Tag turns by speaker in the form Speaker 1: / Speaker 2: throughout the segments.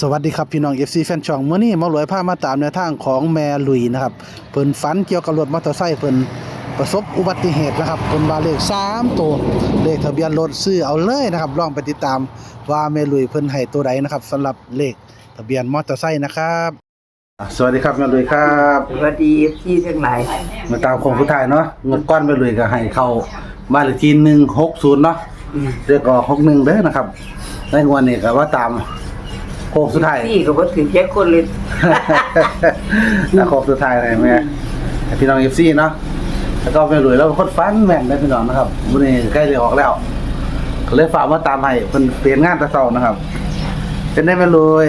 Speaker 1: สวัสดีครับพี่น้อง FC แฟนช่องมื้อนี้มาหลวยพามาตามแนวทางของแม่ลุยนะครับเพิ่นฝันเกี่ยวกับรถมอเตอร์ไซค์เพิ่นประสบอุบัติเหตุนะครับเพิ่นว่าเลข3ตัวเลขทะเบียนรถซื้อเอาเลยนะครับลองไปติดตามว่าแม่ลุยเพิ่นให้ตัวใดนะครับสำหรับเลขทะเบียนมอเตอร์ไซค์นะครับสวัสดีครับแม่ลุยครับ
Speaker 2: สวัสดีพี่ทั้งหลาย
Speaker 1: มาตามของผู้ท้ายเนาะเงินก้อนแม่ลุยก็ให้เข้าบ้านเลขที่160เนาะ
Speaker 2: อืม
Speaker 1: เรียกออก61เด้อนะครับในงวดนี้ก็ว่าตาม โค้งสุดท้าย
Speaker 2: พี่ก็บ่ถือแค่คนเลย
Speaker 1: แล้วขอบสุดท้ายเลยแม่ให้พี่น้องเอฟซีเนาะแล้วก็ไปรวยแล้วคนฟันแม่นได้พี่น้องนะครับวันนี้ใกล้จะออกแล้วก็เลยฝากมาตามให้เพิ่นเปลี่ยนงานแตะเช้านะครับ เป็นได้ไม่รวย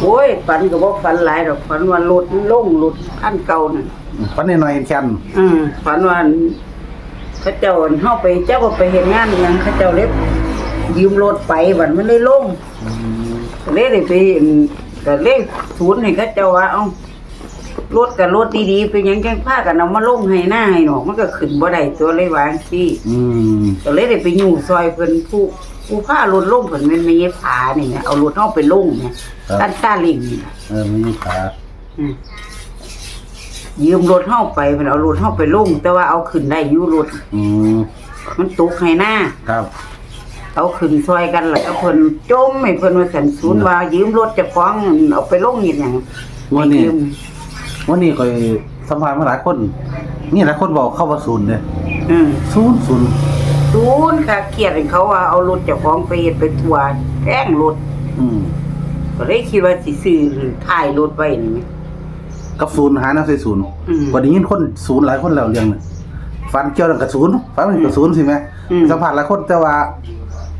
Speaker 2: โอ้ยฝันก็บ่ฝันหลายดอกฝันว่ารถลงรถคันเก่านั่น
Speaker 1: ฟันน้อยๆแค่น
Speaker 2: อืมฝันว่าเขาเจ้าเฮาไปเจ้าก็ไปเฮ็ดงานอิหยังเขาเจ้าเล็บยืมรถไปบัดมันเลยลงก็ เลยได้ไปก็เลยศูนย์ให้เขาเจ้าว่าเอ้ารถกับรถดีๆเป็นหยังจังพากันเอามาลงให้หน้าให้หนอกมันก็ขึ้นบ่ได้ตัวเลยวาจังซี่
Speaker 1: อืม
Speaker 2: ก็เลยได้ไปอยู่ซอยเพิ่นผู้ผู้ผ้ารถล่มเพิ่นแม่นไม่ยผานี่นะเอารถเฮาไปลงเนี่ยตันซาเลิงนี่นะ
Speaker 1: เออมีขา
Speaker 2: อืมยืมรถเฮาไปเพิ่นเอารถเฮาไปลงแต่ว่าเอาขึ้นได้อยู่รถ
Speaker 1: อืม
Speaker 2: มันตกให้หน้า
Speaker 1: ครับ
Speaker 2: เอาขึ้นซอยกันแล้วเอาเพิ่นจมให้เพิ่นว่าสันศูนย์ว่ายืมรถเจะฟ้าของเอาไปลงเฮ็ดหยัง
Speaker 1: วันนี้
Speaker 2: ยืม
Speaker 1: วันนี้ก็สัมภาษณ์มาหลายคน นี่หลายคนบอกเข้าว่าศูนย์เลย
Speaker 2: อืม
Speaker 1: ศูนย์ศูนย์
Speaker 2: ศูนย์ค่ะเครียดให้เขาว่าเอารถเจ้าของไปเฮ็ดไปทัวร์แพงรถ
Speaker 1: อืม
Speaker 2: ก็เลยคิดว่าสิซื้อถ่ายรถไว้นี่แหม
Speaker 1: กับศูนย์หาแนวใส่ศูนย์
Speaker 2: อืม
Speaker 1: วันนี้ยินคนศูนย์หลายคนแล้วเรื่องนึงฟันเกี่ยวกับศูนย์ฟันมันกับศูนย์สิไหม
Speaker 2: อืม
Speaker 1: สัมผัสหลายคนแต่ว่า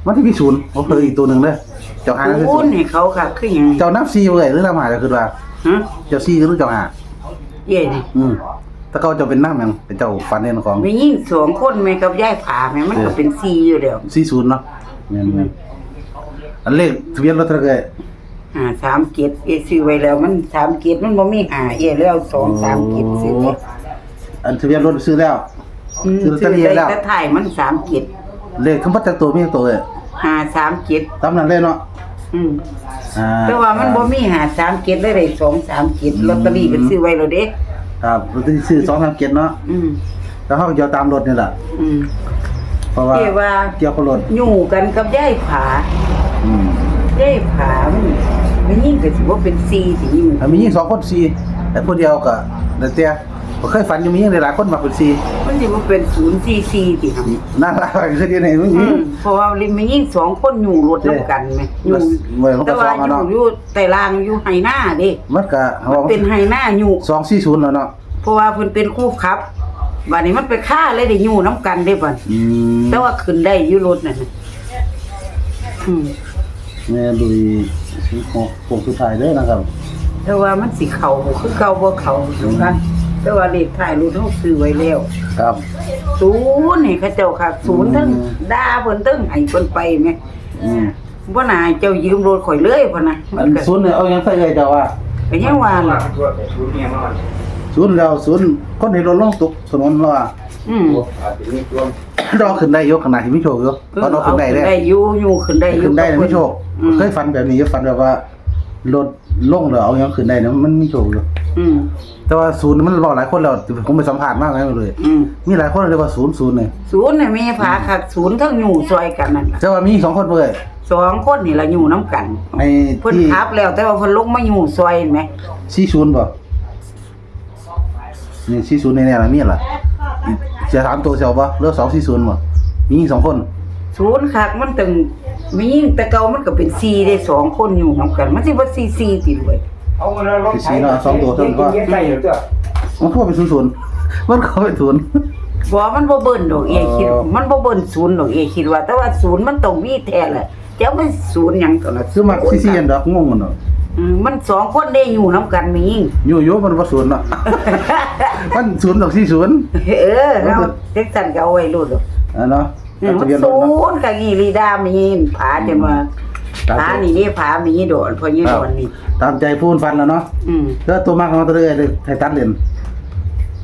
Speaker 1: มันที่มีศูนย์ผมเคยอีกตัวหนึ่งเลยเจ้าหานั่นคือ
Speaker 2: ศู
Speaker 1: ศู
Speaker 2: น
Speaker 1: น
Speaker 2: ย์
Speaker 1: ย์
Speaker 2: ให้เขาค่ะคือหยัง
Speaker 1: เจ้านับซีเลยหรือนับหาก็คือว่า
Speaker 2: ฮะ
Speaker 1: เจ้าซีหรือเจ้าหา
Speaker 2: เย่นี่
Speaker 1: อืมถ้าเขาเจะเป็นน้ำยังเป็นเจ้าฟันเองของ
Speaker 2: มียิ่งสองคนแม่กับยายผาแม่มันก็เป็นซีอยู่แล้ว
Speaker 1: ซีศูนย์เนาะเนี่ยเนี่ยอันเลขทะเบียนรถเท่าไหร่
Speaker 2: อ่าสามเกียรติเอซื้อไว้แล้ว มันสามเกียรติมันบ่มีหาเอแล้วสองสามเกียรติซื้อไว้
Speaker 1: อันทะเบียนรถซื้อแล้ว
Speaker 2: อืม
Speaker 1: ซื้อลอตเตอ
Speaker 2: ซื้อ
Speaker 1: รี่
Speaker 2: ได้
Speaker 1: แล้ว
Speaker 2: แต่ถ่ายมันสามเกียรติ
Speaker 1: เลขทั้งหมดจากตัวมีตัวเลย
Speaker 2: หาสามเกียรติ
Speaker 1: ตามนั้นเลยเนาะ
Speaker 2: อืม
Speaker 1: อ่า
Speaker 2: แต่ว่ามันบ่มีหาสามเกียรติเลยได้สองสามเกียรติ
Speaker 1: อืม
Speaker 2: ลอตเตอรี่ก็ซื้อไว้แล้วเด้
Speaker 1: ครับรถที่ซื้อสองสามเกียรเนาะ
Speaker 2: อืม
Speaker 1: แล้วเขาก็จะเอาตามรถนี่แหละ
Speaker 2: อืม
Speaker 1: เพราะว่า
Speaker 2: เรียกว่า
Speaker 1: เกี่ยวกับรถ
Speaker 2: อยู่กันกับยายผา
Speaker 1: อืม
Speaker 2: ยายผามันมันยิ่งก็สิบ่เป็นซีสิยิ่ง
Speaker 1: อะมียิ่งสองคนสี่แต่คนเดียวก็แต่เตี้ย ผมเคยฝันอยู่มียิ่งหลายๆคนมาเป็นสี่
Speaker 2: มันสิบ่เป็นศูนย์ซีซีสิครับ
Speaker 1: น่ารักคือที่ไหนมึง
Speaker 2: อืมเพราะว่าลิมันยิ่งสองคนอยู่รถน้ำกันไหมอยู่
Speaker 1: เมื่อเขาก็
Speaker 2: แต่ว่า
Speaker 1: สอง
Speaker 2: อ
Speaker 1: อะ
Speaker 2: ยู่
Speaker 1: เนาะ
Speaker 2: อยู่แต่ลางอยู่ไฮหน้าเด้
Speaker 1: มันก็เขาบอก
Speaker 2: เป็นไฮหน้าอยู่
Speaker 1: สองสี่ศูนย์แล้วเนาะ
Speaker 2: เพราะว่าเพิ่นเป็นคู่ครับบัดนี้มันไปฆ่าเลยได้อยู่น้ำกันได้บัด
Speaker 1: อืม
Speaker 2: แต่ว่าขึ้นได้อยู่รถนั่นน่ะอืม
Speaker 1: แม่ลุยสีโคงสุดท้ายเด้อนะครับ
Speaker 2: แต่ว่ามันสิเข้าบ่คือเก่าบ่เข้าถูกกัน แต่ว่าเลขท้ายรถเฮาซื้อไว้แล้ว
Speaker 1: ครับ
Speaker 2: ศูนย์นี่เขาเจ้าค่ะศูนย์ทั้งด่าเพิ่นทั้งให้เพิ่นไปแม่
Speaker 1: อืม
Speaker 2: บ่น่าให้เจ้ายืมรถข่อยเลยพุ่นน่ะมั
Speaker 1: อั
Speaker 2: น
Speaker 1: น
Speaker 2: ก็
Speaker 1: ศูนย์เนี่ยเอายังใส่เลยเจ้าว่า
Speaker 2: ก็ยังว่าล่ะ
Speaker 1: ศูนย์แล้วศูนย์คนในรถลงตกถนนแล้วว่า
Speaker 2: อืม
Speaker 1: รอขึ้นได้ยกขนาดที่ไม่โชคอยู่เพราะเราขึ้นได้
Speaker 2: เอา
Speaker 1: เด้
Speaker 2: ได้อยู่อยู่ขึ้นได้อยู่
Speaker 1: ขึ้นได้เนี่ยไม่โชค
Speaker 2: อืม
Speaker 1: เคยฝันแบบนี้ฝันแบบว่ารถลงแล้วเอายังขึ้นได้เนี่ยมันไม่โชคอยู่
Speaker 2: อืม
Speaker 1: แต่ว่าศูนย์มันรอหลายคนแล้วผมไปสัมภาษณ์มากเลย
Speaker 2: อืม
Speaker 1: มีหลายคนเลยว่าศูนย์ศูนย์เนี่ย
Speaker 2: ศูนย์น่ะแม่พาคักศูนย์ทั้งอยู่ซอยกันนั่นล่ะ
Speaker 1: แต่ว่ามีสองคนเลย
Speaker 2: สองคนนี่ล่ะอยู่น้ำกัน
Speaker 1: ไอ้
Speaker 2: เพิ่น
Speaker 1: ที่
Speaker 2: ทับแล้วแต่ว่าเพิ่นลงมาอยู่ซอยเห็นไหม
Speaker 1: สี่ศูนย์ป่ะนี่สี่ศูนย์ในเนี่ยนะมีอะไรเสียสามตัวเสียวป่ะเลือกสองสี่ศูนย์ป่ะมีสองคน
Speaker 2: ศูนย์คักมันตึงมียิ่งแต่เก่ามันก็เป็น4ได้สองคนอยู่น้ำกัน มันสิบ่4 4ติดไว้
Speaker 3: เอาเงินรถ
Speaker 1: สี่สี่เนาะสองตัวเท่านั้นก็
Speaker 3: เย็นใจอยู่ตัว
Speaker 1: มันเข้าไปศูนย์ศูนย์มันเข้าไปศูนย์
Speaker 2: บ่มันบ่เบิ่นดอกเอยคิด
Speaker 1: อ๋อ
Speaker 2: มันบ่เบิ่นศูนย์ดอกเอยคิดว่า แต่ว่าศูนย์มันต้องมีแท้แหละเจะไปศูนย์หยังตัวละ
Speaker 1: คือมาสี่สี่อันดอกงงกันเนาะ
Speaker 2: อืมมันสองคนได้อยู่น้ำกันมียิ่ง
Speaker 1: อยู่อยู่มันว่าศูนย์เนาะ มันศูนย์ดอกสี่ศูนย์
Speaker 2: เออเราเด็กสันก็เอาไว้รู้ดอก
Speaker 1: อะเนาะ
Speaker 2: อืม
Speaker 1: ทะ
Speaker 2: น
Speaker 1: เบียนร
Speaker 2: ศู
Speaker 1: เนาะ
Speaker 2: นย์กับอีรีดามีนผาจะมา
Speaker 1: ตาม
Speaker 2: ผา
Speaker 1: ใจ
Speaker 2: นี่นี่ผามีโดนพอยี่โดนนี่
Speaker 1: ตามใจพูนฟันแล้วเนาะ
Speaker 2: อืม
Speaker 1: แล้วตัวมากของตัวเรื่อยเลยไทยตัดเลน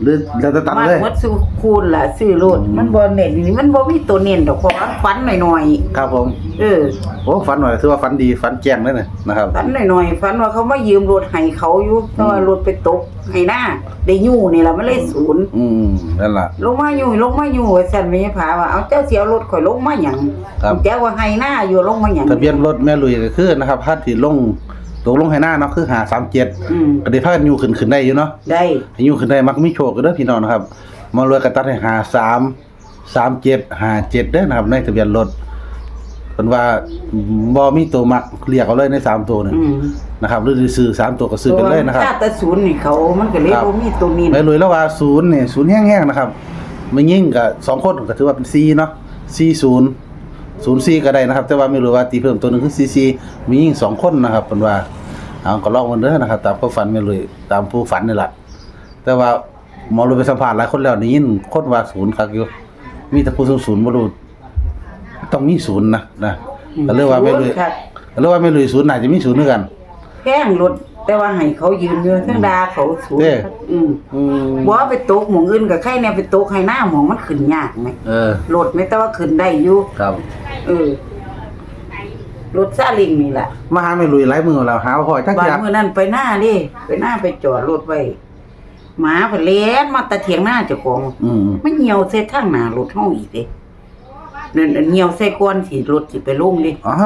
Speaker 1: หรือแล้วจะตัด
Speaker 2: มา
Speaker 1: เลย
Speaker 2: หมดสุคูณล่ะซื้อโลด
Speaker 1: อืม
Speaker 2: มันบ่เน้นนี่มันบ่มีตัวเน้นดอกเพราะว่าฝันหน่อย
Speaker 1: ครับผม
Speaker 2: ๆเออ
Speaker 1: โอ้ฝันหน่อยถือว่าฝันดีฝันแจ้งเลยนะนะครับ
Speaker 2: ฝันหน่อยๆฝันว่าเขามายืมรถให้เขาอยู่แต่ว่ารถไปตกให้หน้าได้ยู่นี่ล่ะมันเลยศูนย์
Speaker 1: อืมนั่นล่ะ
Speaker 2: ลงมาอยู่ลงมาอยู่ว่าซั่นแม่ผาว่าเอาเจ้าสิเอารถข่อยลงมาหยัง
Speaker 1: ครับ
Speaker 2: แจ้ว่าให้หน้าอยู่ลงมาหยัง
Speaker 1: ทะเบียนรถแม่ลุยก็คือนะครับพัดที่ลง ตกลงให้หน้าเนาะคือ537
Speaker 2: อืม
Speaker 1: ก็ได้พากันอยู่ขึ้นขึ้นได้อยู่เนาะ
Speaker 2: ได้
Speaker 1: ให้อยู่ขึ้นได้มักมีโชคกันเด้อพี่น้องนะครับมารวยกันตัดให้หาสามสามเจ็ดหาเจ็ดเด้อนะครับในทะเบียนรถเพิ่นว่าบ่มีตัวมักเรียกเอาเลยในสามตัวนี่
Speaker 2: อืม
Speaker 1: นะครับหรือสิซื้อสามตัวก็ซื้อไปเลยนะครับ
Speaker 2: ชาติศูนย์นี่เขามันก็เลย
Speaker 1: ครับ
Speaker 2: บ่มีตัวนี้
Speaker 1: แม่ลุยแล้วว่าศูนย์นี่ศูนย์แห้งๆนะครับไม่ยิ่งกับสองคนก็ถือว่าเป็น4เนาะ 4 0 0 4ก็ได้นะครับ แต่ว่าไม่รู้ว่าตีเพิ่มตัวหนึงคือ4 4มียิ่งสองคนนะครับเพิ่นว่าเอาก็ลองมันเด้อนะครับ ตามความฝันแม่ลุยตามผู้ฝันนี่แหละแต่ว่าหมอรู้ไปสัมภาษณ์หลายคนแล้วได้ยินคนว่าศูนย์คักอยู่มีแต่ผู้ศูนย์ศูนย์บ่รู้ต้องมีศูนย์นะนะก็เรียกว่าไม่รู้
Speaker 2: ครับ
Speaker 1: ก็เรียกว่าไม่รู้ศูนย์น่าจะมีศูนย์ด้วยกัน
Speaker 2: แพงรถ แต่ว่าให้เขายืมอยู่ทั้งดาเขาศูนย์
Speaker 1: เด้
Speaker 2: อืม
Speaker 1: อืม
Speaker 2: บ่ว่าไปตกหมองอื่นกับใครเนี่ยไปตกให้หน้าหมองมันขึ้นยากไหม
Speaker 1: เออ
Speaker 2: รถไม่แต่ว่าขึ้นได้อยู่
Speaker 1: ครับ
Speaker 2: เออรถซาเลิงนี่แหละ
Speaker 1: มาหาไม่รู้หลายมือแล้วหาว่าพอจัก
Speaker 2: บ้าน
Speaker 1: อยาก
Speaker 2: เมื่อนั้นไปหน้าดิไปหน้าไปจอดรถไว้หมาเพนเลี้ยนมาตะเถียงหน้าเจ้าของ
Speaker 1: อืม
Speaker 2: มันเหี่ยวใส่ทางหน้ารถเฮาอีกเด้ นั่นอันเหี่ยวใส่ก้อนสิรถสิไปลงดิ
Speaker 1: อ้า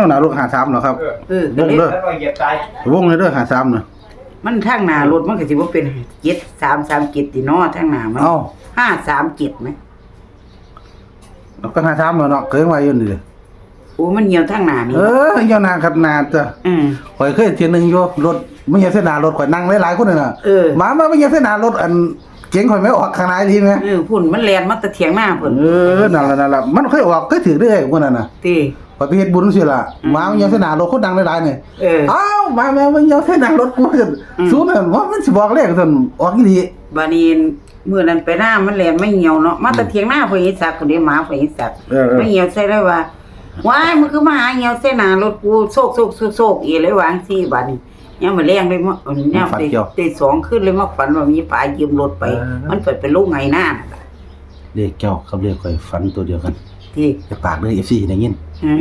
Speaker 1: วน่าลูกหาซ้ำเหรอครับ
Speaker 2: เออก็
Speaker 1: วง
Speaker 2: เลย
Speaker 1: เด้อ
Speaker 3: แล้วก็เหยียบตายว
Speaker 1: งเลยเด้อหาซ้ำน่ะ
Speaker 2: มันทางหน้ารถมันก็สิบ่เป็น7 3 3 7ติเนาะทางหน้ามัน
Speaker 1: เอ้า
Speaker 2: 5 3 7มั้ย
Speaker 1: แล้วก็หาซ้ำเหรอเนาะเคยว่าอยู่นี่ดิ
Speaker 2: โอ้มันเหี่ยวทางหน้านี่
Speaker 1: เออเยาวนานครับนานจ้ะ
Speaker 2: อืม
Speaker 1: ข่อยเคยเที่ยหนึงอยู่รถไม่ใช่เส้นหนารถข่อยนั่งหลายๆคนน่ะ
Speaker 2: เออ
Speaker 1: หมามาไม่ใช่เส้นหนารถอัน เก๋งข่อยไม่ออกข้างในทีไหม
Speaker 2: เออพุ่นมันแล่นมาแตะเถียงหน้าเพิ่น
Speaker 1: เออนั่นล่ะนั่นล่ะมันเคยออกเคยถือได้พวกนั้นน่ะ
Speaker 2: ติ
Speaker 1: ข่อยไปเฮ็ดบุญสิล่ะหมามันยังเส้นหนารถคนดังหลายๆนี่
Speaker 2: เออ
Speaker 1: อ้าวหมาแม่มันยังเส้นหนารถกูจะ
Speaker 2: อืม
Speaker 1: สู้นั่นว่ามันสิบอกเลขซั่นออกอีหลี
Speaker 2: บานีมื้อนั้นไปหน้ามันแล่นไม่เหี่ยวเนาะมาแตะเถียงหน้าเพิ่นอีสักคนนี้หมาเพิ่นอีสัก
Speaker 1: เออเออ
Speaker 2: ไม่เหี่ยวใส่เลยว่าว้ายมันคือมาหาเหี่ยวใส่หน้ารถกูโซกโซกโซกโซกอีเลยวางซี่บัดนี้ ยังมาแรงเลยมาอันนี้ได้ได้สองขึ้นเลยมาฝันว่ามีปลายืมรถไป มันเปิดเป็นลูกไงหน้าน่ะ
Speaker 1: เลขเจ้ากับเลขข่อยฝันตัวเดียวกัน
Speaker 2: ที่
Speaker 1: จะปากเด้อ FC ได้ยิน
Speaker 2: อืม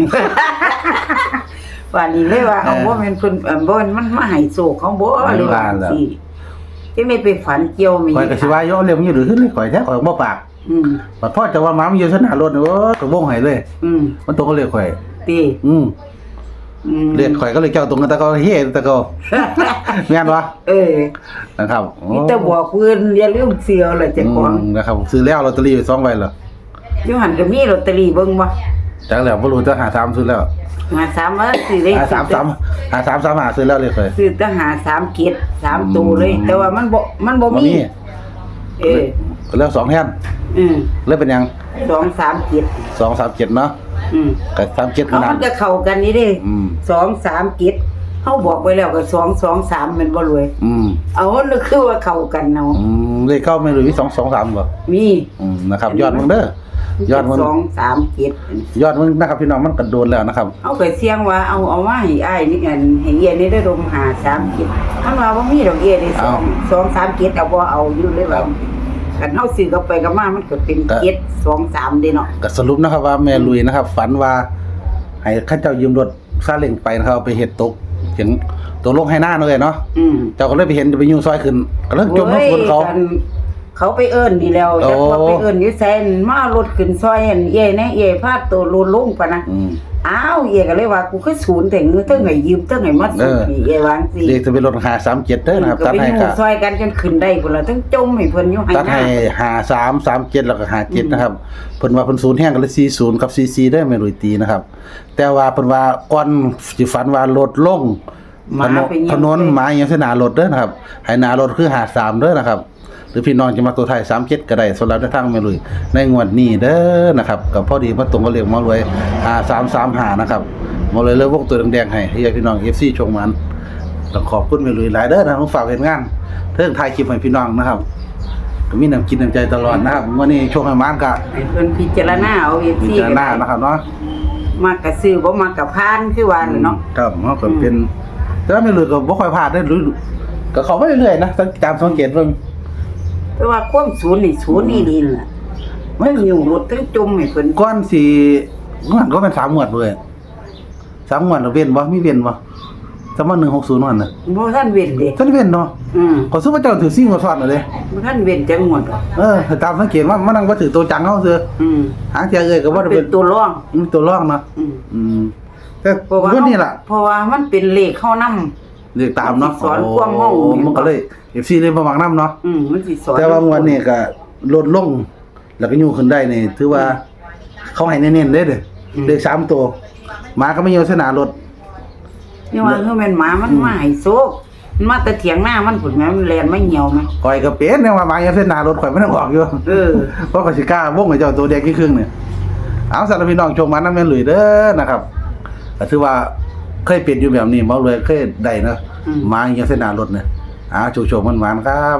Speaker 2: ป่านนี้เลยว่าเอา
Speaker 1: เออ
Speaker 2: ว่ามันเพิ่นเอ่อบ่มันมาให้โศกของบ่
Speaker 1: ไม่
Speaker 2: เลยว่า
Speaker 1: ว่าแล้ว
Speaker 2: สิที่ไม่ไปฝันเกี่ยวมี
Speaker 1: ข่อยก็สิว่าโยเร็วมันอยู่หรือขึ้นเลยข่อยแท้ข่อยบ่ปาก
Speaker 2: อืม
Speaker 1: บัดพ่อจะว่าหมามันอยู่เส้นหนารถนี่โอ้ก็วงให้เลย
Speaker 2: อืม
Speaker 1: มันตรงกับเลขข่อย
Speaker 2: ตี
Speaker 1: อืม
Speaker 2: อืม
Speaker 1: เลขข่อยก็เลยเจ้าตรงกันแต่ก็เฮ็ดแต่ก็แม่นบ่
Speaker 2: เออ
Speaker 1: นะครับโอ้
Speaker 2: นี่แต่บอกเพิ่นอย่าลืมเสือเลยเจ้าของ
Speaker 1: อืมนะครับซื้อแล้วลอตเตอรี่ไป2ใบแล้ว
Speaker 2: อยู่หันก็มีลอตเตอรี่เบิ่งบ่
Speaker 1: จังแล้วบ่รู้จะหา3ซื้อแล้ว
Speaker 2: มาสามว่าซื้อได้
Speaker 1: หา3 3หา3 3หาซื้อแล้วเลขข่อย
Speaker 2: ซื้อแตั้งหาสามเกียรติสามตัวเลย
Speaker 1: อืม
Speaker 2: แต่ว่ามันบ่มันบ่
Speaker 1: บ่
Speaker 2: มี
Speaker 1: มี
Speaker 2: เออ
Speaker 1: แล้วสองแท่น
Speaker 2: อืม
Speaker 1: แล้วเป็นหยัง
Speaker 2: สองสามเกียรติ
Speaker 1: 2 3 7เนาะ
Speaker 2: อืม
Speaker 1: ก็37
Speaker 2: เอา
Speaker 1: นั่
Speaker 2: มันนก็เข้ากันนี่เด้
Speaker 1: อืม
Speaker 2: สองสามเกียรติเฮาบอกไปแล้วก็สองสองสามแมันบ่รวย
Speaker 1: อืม
Speaker 2: เอานึกคือว่าเข้ากันเนาะ
Speaker 1: อืมเลขเก้าไม่รู้มี2 2 3บ่
Speaker 2: มี
Speaker 1: อืมนะครับ ยอดมึงเด้อยอดมึง
Speaker 2: สองสามเกียรติ
Speaker 1: ยอดมึงนะครับพี่น้องมันกระโดนแล้วนะครับ
Speaker 2: เอาไปเสียงว่าเอาเอามาให้อ้ายนี่อันให้เอียนี่ได้รมหาสามเกียรติมันว่าบ่มีดอกเอียได้สองสองสามเกียรติเอาบ่เอาอยู่เลยว่า กันเฮาซื้อกับไปกับมามันก็เป็นเกียรติสองสามเด้เนาะ
Speaker 1: ก็สรุปนะครับว่าแม่ลุยนะครับ ฝันว่าให้ข้าเจ้ายืมรถซาเล้งไปนะครับเอาไปเฮ็ดตกถึงตกลงให้หน้าเลยเนาะ
Speaker 2: อืม
Speaker 1: เจ้าก็เลยไปเห็นไปยุ่งซอยขึ้นก็เลยจมน้ำฝนเขา
Speaker 2: โอ้ยกันเขาไปเอิ้นนี่แล้ว
Speaker 1: โอ้
Speaker 2: จักว่าไปเอิ้นอยู่แซนมารถขึ้นซอยอันเย่แน่เย่พาดตัวลนลงปะนะ
Speaker 1: อืม
Speaker 2: อ้าวเย่ก็เลยว่ากูคือศูนย์แต่เงือเทั้งให้ยืมเทั้งให้มาสูน
Speaker 1: เออ
Speaker 2: นี่เย่วางสิ
Speaker 1: เลขทะเบียนรถหาสามเจ็ดเด้อนะครับ
Speaker 2: ก็
Speaker 1: ตัด
Speaker 2: ไป
Speaker 1: ให้
Speaker 2: อยู่
Speaker 1: กะ
Speaker 2: ซอยกันจนขึ้นได้พุ่นละทั้งจมให้เพิ่นอยู่ให้
Speaker 1: ตัด
Speaker 2: หน้า
Speaker 1: ให้หาสามสามเจ็ดแล้วก็หาเจ็ดนะครับเพิ่นว่าเพิ่นศูนย์แห้งกันเลยสี่ศูนย์กับสี่สี่ได้อแม่ลุยตีนะครับ แต่ว่าเพิ่นว่าก่อนสิฝันว่ารถลง
Speaker 2: หมา
Speaker 1: ถนน
Speaker 2: ไปเหยียบ
Speaker 1: ถนนหมาอย่างเส้นหนารถเด้อนะครับให้หนารถคือหาสามเด้อนะครับ หรือพี่น้องจะมาตัวไทยสามเจ็ดก็ได้สำหรับในทางแม่ลุยในงวดนี้เด้อนะครับกับพอดีมาตรงกับเลขมารวยหาสามสามหานะครับมาเลยเลยวกตัวแดงๆให้ที่พี่น้องเอฟซีชมมันต้องขอบคุณแม่ลุยหลายเด้อนะครับฝากเห็นงานเรื่องถ่ายคลิปให้พี่น้องนะครับก็มีน้ำกินน้ำใจตลอดนะครับวันนี้ช่วงให้มันก็
Speaker 2: ให้เพิ่นพิจารณาเอาเอง
Speaker 1: มี
Speaker 2: สิ
Speaker 1: เจารณานะครับเนาะ
Speaker 2: มากระซื้อบ่มากระพานคือว่าน่ะเนาะ
Speaker 1: ครับเฮาก็เป็นแต่ว่าไม่ลุยก็บ่ค่อยพลาดได้อหรือก็เขาไม่เรื่อยๆนะตามสังเกตเบิ่ง
Speaker 2: แต่ว่าความศูนย์นี่ศูนย์นี่ดีล่ะไม่มีรถทั้งจมให้เพิ่น
Speaker 1: ก้อนสีงวดก็เป็นสามงวดเลยสามงวดเราเว้นบ่มีเว้นบ่สามวันหนึ่งหกศูนย์วันน่ะ
Speaker 2: บ่ทันเว้นเด้
Speaker 1: ท่านเว้นเนาะ
Speaker 2: อืม
Speaker 1: ขอซื้อพระเจ้าถือซิ่งมาสอนเลย
Speaker 2: บ่ทันเว้นจังหมดหรอก
Speaker 1: เออตามสังเกตว่ามันนั่งบ่ถือตัวจังเฮาซื้อ
Speaker 2: อืม
Speaker 1: หางเจ้าเอ้ยก็บ่ได้
Speaker 2: เป็
Speaker 1: เป็นน
Speaker 2: ตัวร่อง
Speaker 1: มันตัวรองเนาะ
Speaker 2: อืม
Speaker 1: อืมแต่
Speaker 2: เพราะว่า
Speaker 1: รุ่นนี้ล่ะ
Speaker 2: เพราะว่ามันเป็นเลขเข้านำ
Speaker 1: เรียกตามเนาะ
Speaker 2: สอนความเมา
Speaker 1: โมันก็เลย FC เลยบ่มักนํเนาะ
Speaker 2: อืมมันสิสอน
Speaker 1: แต่ว่างวดนี้ก็ลดลง แล้วก็อยู่ขึ้นได้นี่ถือว่า เขาให้เน้นๆเด้เด้อเลขสามตัวหมาก็ไม่อยู่สนารถ
Speaker 2: นี่ว่าคือแม่นหมามันมาให้โซกมันมาแต่เถียงหน้ามันพุ่นแม่มันแล่นมาเหี่ยวไหม
Speaker 1: ข่อยก็เป็นเนี่ยว่าหมาอยู่เส้นหน้ารถข่อยไม่ต้องออกอยู่
Speaker 2: เออ
Speaker 1: เพราะข่อยสิกล้าวงให้เจ้าตัวแดงกี่ครึ่งเนี่ยเอาสำหรับพี่น้องชมมันนำแม่นหลุยเด้อนะครับก็ถือว่า เคยเป็นอยู่แบบนี้เมาเลยเคยได้เนาะ
Speaker 2: อืม
Speaker 1: หมาอยู่เส้นหน้ารถเนี่ยอ้าวโชว์ๆมันๆครับ